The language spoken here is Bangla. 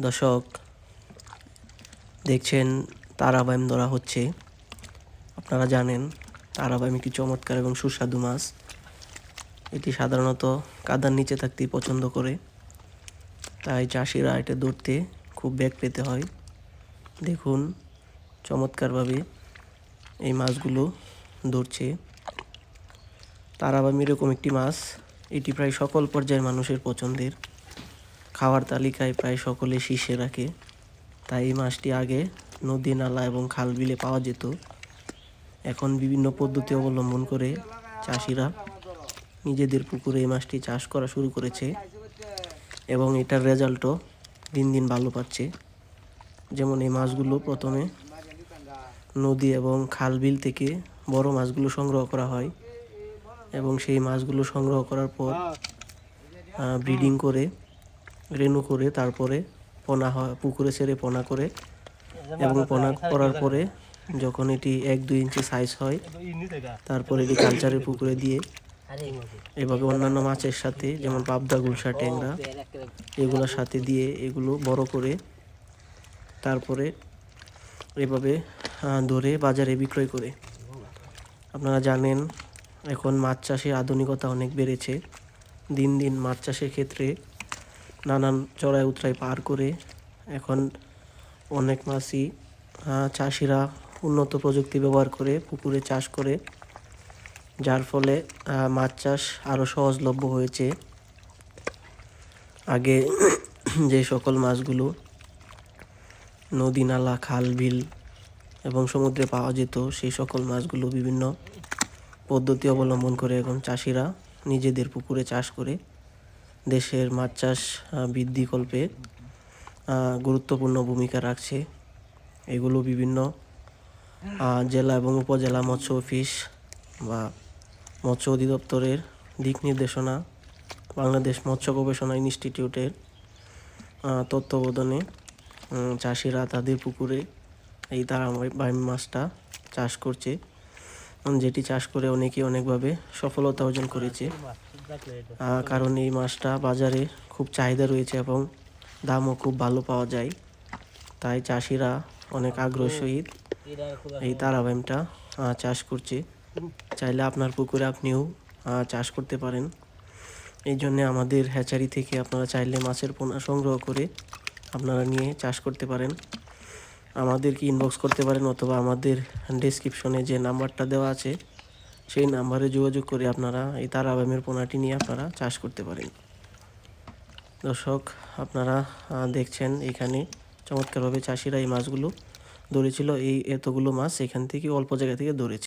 দর্শক, দেখছেন তারাবাইম ধরা হচ্ছে। আপনারা জানেন, তারাবাইম একটি চমৎকার এবং সুস্বাদু মাছ। এটি সাধারণত কাদার নিচে থাকতেই পছন্দ করে। তাই চাষিরা এটা ধরতে খুব ব্যাগ পেতে হয়। দেখুন, চমৎকারভাবে এই মাছগুলো ধরছে। তারাবাইম এরকম একটি মাছ, এটি প্রায় সকল পর্যায়ের মানুষের পছন্দের। খাওয়ার তালিকায় প্রায় সকলে শীর্ষে রাখে। তাই এই মাছটি আগে নদী, নালা এবং খাল বিলে পাওয়া যেত। এখন বিভিন্ন পদ্ধতি অবলম্বন করে চাষিরা নিজেদের পুকুরে এই মাছটি চাষ করা শুরু করেছে এবং এটার রেজাল্টও দিন দিন ভালো পাচ্ছে। যেমন এই মাছগুলো প্রথমে নদী এবং খাল বিল থেকে বড় মাছগুলো সংগ্রহ করা হয় এবং সেই মাছগুলো সংগ্রহ করার পর ব্রিডিং করে রেনু করে তারপরে পোনা হয়, পুকুরে ছেড়ে পোনা করে এবং পোনা করার পরে যখন এটি এক দুই ইঞ্চি সাইজ হয়, তারপরে এটি কালচারের পুকুরে দিয়ে এভাবে অন্যান্য মাছের সাথে, যেমন পাবদা, গুলশা, ট্যাংরা এগুলোর সাথে দিয়ে এগুলো বড় করে তারপরে এভাবে ধরে বাজারে বিক্রয় করে। আপনারা জানেন, এখন মাছ চাষে আধুনিকতা অনেক বেড়েছে। দিন দিন মাছ চাষের ক্ষেত্রে নানান চড়াই উতরাই পার করে এখন অনেক মাছই চাষিরা উন্নত প্রযুক্তি ব্যবহার করে পুকুরে চাষ করে, যার ফলে মাছ চাষ আরও সহজলভ্য হয়েছে। আগে যে সকল মাছগুলো নদী নালা, খাল, বিল এবং সমুদ্রে পাওয়া যেত, সেই সকল মাছগুলো বিভিন্ন পদ্ধতি অবলম্বন করে এখন চাষিরা নিজেদের পুকুরে চাষ করে দেশের মাছ চাষ বৃদ্ধিকল্পে গুরুত্বপূর্ণ ভূমিকা রাখছে। এগুলো বিভিন্ন জেলা এবং উপজেলা মৎস্য অফিস বা মৎস্য অধিদপ্তরের দিক নির্দেশনা, বাংলাদেশ মৎস্য গবেষণা ইনস্টিটিউটের তত্ত্বাবধানে চাষিরা তাদের পুকুরে এই তারাবাইম মাছটা চাষ করছে। যেটি চাষ করে অনেকেই অনেকভাবে সফলতা অর্জন করেছে। কারণ এই মাছটা বাজারে খুব চাহিদা রয়েছে এবং দামও খুব ভালো পাওয়া যায়। তাই চাষিরা অনেক আগ্রহ সহিত এই তারাবাইমটা চাষ করছে। চাইলে আপনার পুকুরে আপনিও চাষ করতে পারেন। এই জন্যে আমাদের হ্যাচারি থেকে আপনারা চাইলে মাছের পোনা সংগ্রহ করে আপনারা নিয়ে চাষ করতে পারেন। আমাদেরকে ইনবক্স করতে পারেন অথবা আমাদের ডেসক্রিপশনে যে নাম্বারটা দেওয়া আছে সেই নাম্বারে যোগাযোগ করে আপনারা এই তারাবাইমের পোনাটি নিয়ে আপনারা চাষ করতে পারেন। দর্শক, আপনারা দেখছেন এখানে চমৎকারভাবে চাষিরা এই মাছগুলো ধরেছিল। এই এতগুলো মাছ এখান থেকে অল্প জায়গা থেকে ধরেছে।